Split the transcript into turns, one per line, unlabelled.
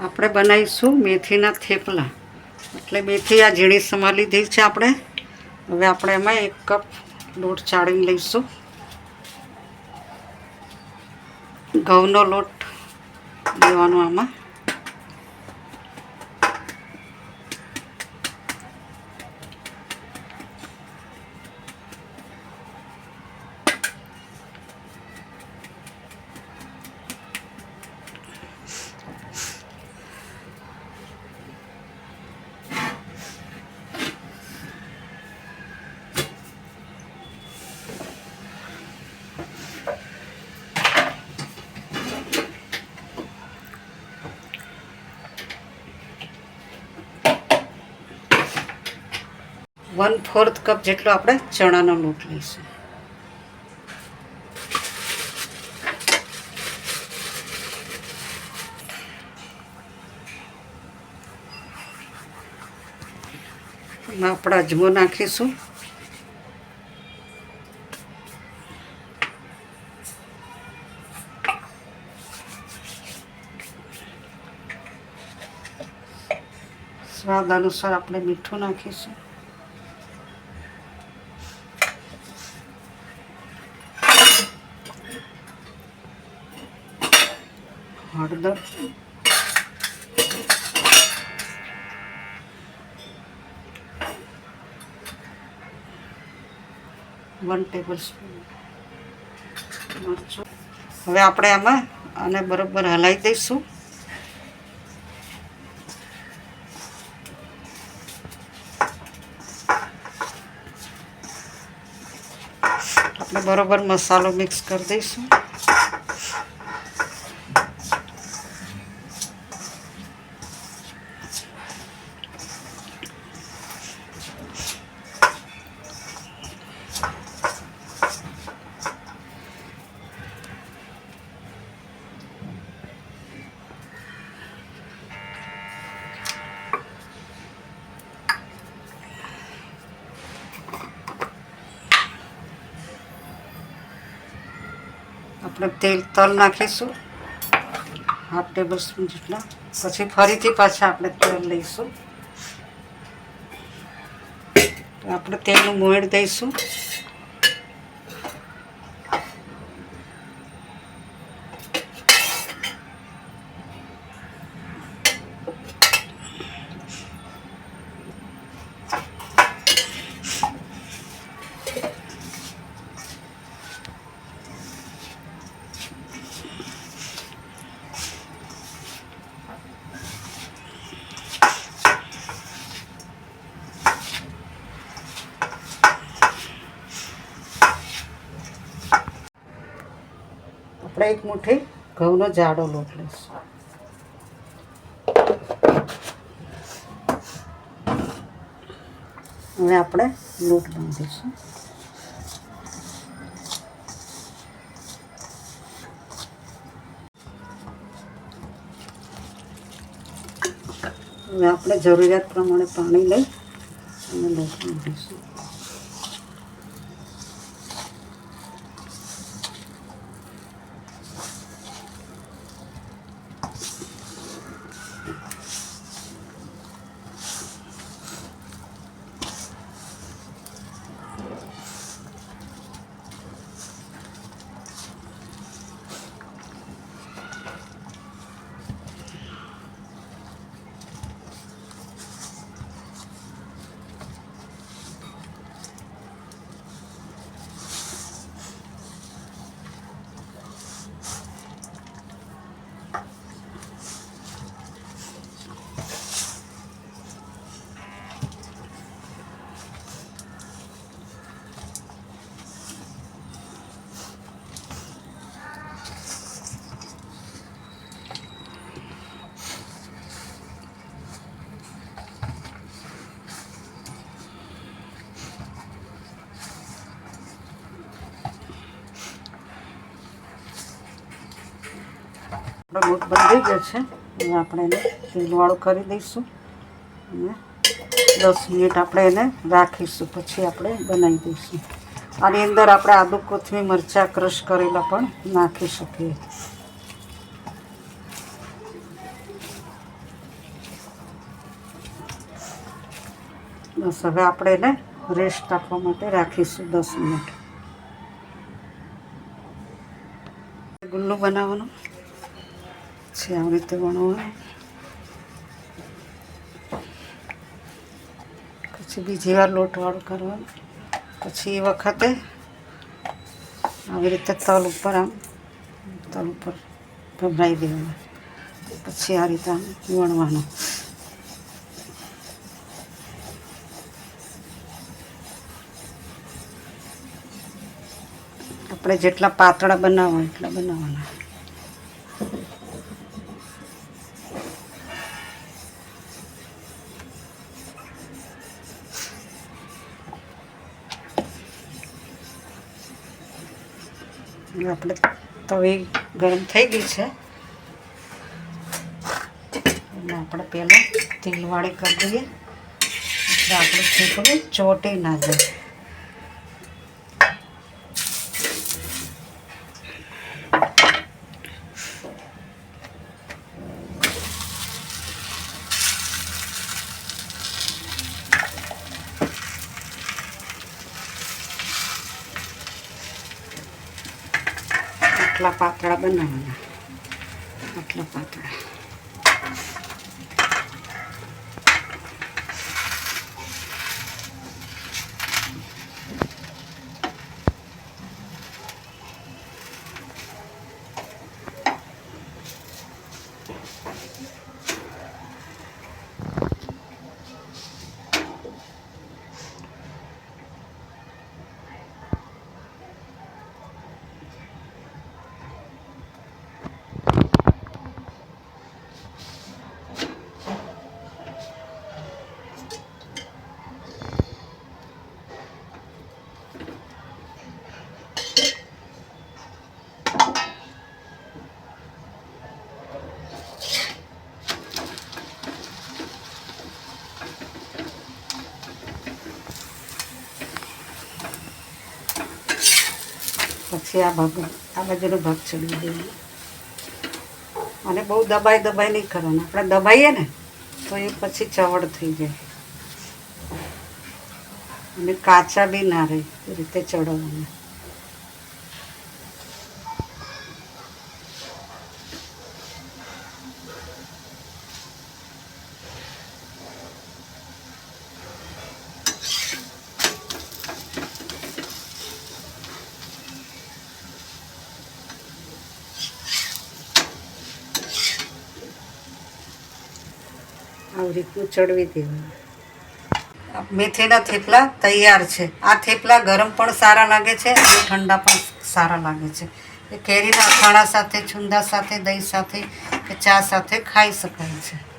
આપણે બનાવીશું મેથીના થેપલા. એટલે મેથી આ ઝીણી સમા લીધી છે આપણે. હવે આપણે એમાં એક કપ લોટ ચાળીને લઈશું. ઘઉંનો લોટ લેવાનો આમાં. વન ફોર્થ કપ જેટલો આપણે ચણાનો લોટ લઈશું. આપણે અજમો નાખીશું. સ્વાદ અનુસાર આપણે મીઠું નાખીશું. હળદર વન ટેબલ સ્પૂન મરચું. હવે આપણે આમાં આને બરોબર હલાવી દઈશું. આપણે બરોબર મસાલો મિક્સ કરી દઈશું. આપણે તેલ તલ નાખીશું. હાફ ટેબલ સ્પૂન જેટલા. પછી ફરીથી પાછા આપણે તેલ લઈશું. આપણે તેલનું મોડ દઈશું. આપણે એક મુઠ્ઠી ઘઉંનો જાડો લોટ લઈશું. હવે આપણે લોટ બાંધીશું. હવે આપણે જરૂરિયાત પ્રમાણે પાણી લઈ અને લોટ બાંધીશું. આપણો લોટ બંધાઈ ગયો છે. અને આપણે એને તેલવાળું કરી દઈશું. અને દસ મિનિટ આપણે એને રાખીશું. પછી આપણે બનાવી દઈશું. આની અંદર આપણે આદુ કોથમી મરચાં, ક્રશ કરેલા પણ નાખી શકીએ. બસ હવે આપણે એને રેસ્ટ આપવા માટે રાખીશું દસ મિનિટ. ગુલ્લું બનાવવાનું. પછી આવી રીતે વણવાનું પછી બીજી વાર લોટવાળું કરવાનું. પછી એ વખતે આવી રીતે તલ ઉપર આમ, તલ ઉપર ભભરાઈ દેવાનું. પછી આ રીતે આમ વણવાનું. આપણે જેટલા પાતળા બનાવવા એટલા બનાવવાના. આપણે તવી ગરમ થઈ ગઈ છે. એટલે આપણે પહેલાં તેલવાળી કરી દઈએ. એટલે આપણે થેપલું ચોટી ના જાય. આટલા પાતળા બનાવવાના આટલા પાતળા પછી આ ભાગમાં આ બાજુનો ભાગ ચડી દેવાનો અને બહુ દબાઈ દબાઈ નહીં કરવાનું. આપણે દબાઈએ ને, તો એ પછી ચવડ થઈ જાય. અને કાચા બી ના રહે, એ રીતે ચડવવાના આવી રીતનું ચડવી દેવાનું મેથીના થેપલા તૈયાર છે. આ થેપલા ગરમ પણ સારા લાગે છે અને ઠંડા પણ સારા લાગે છે. એ કેરીના અથાણા સાથે, છુંદા સાથે, દહીં સાથે કે ચા સાથે ખાઈ શકાય છે.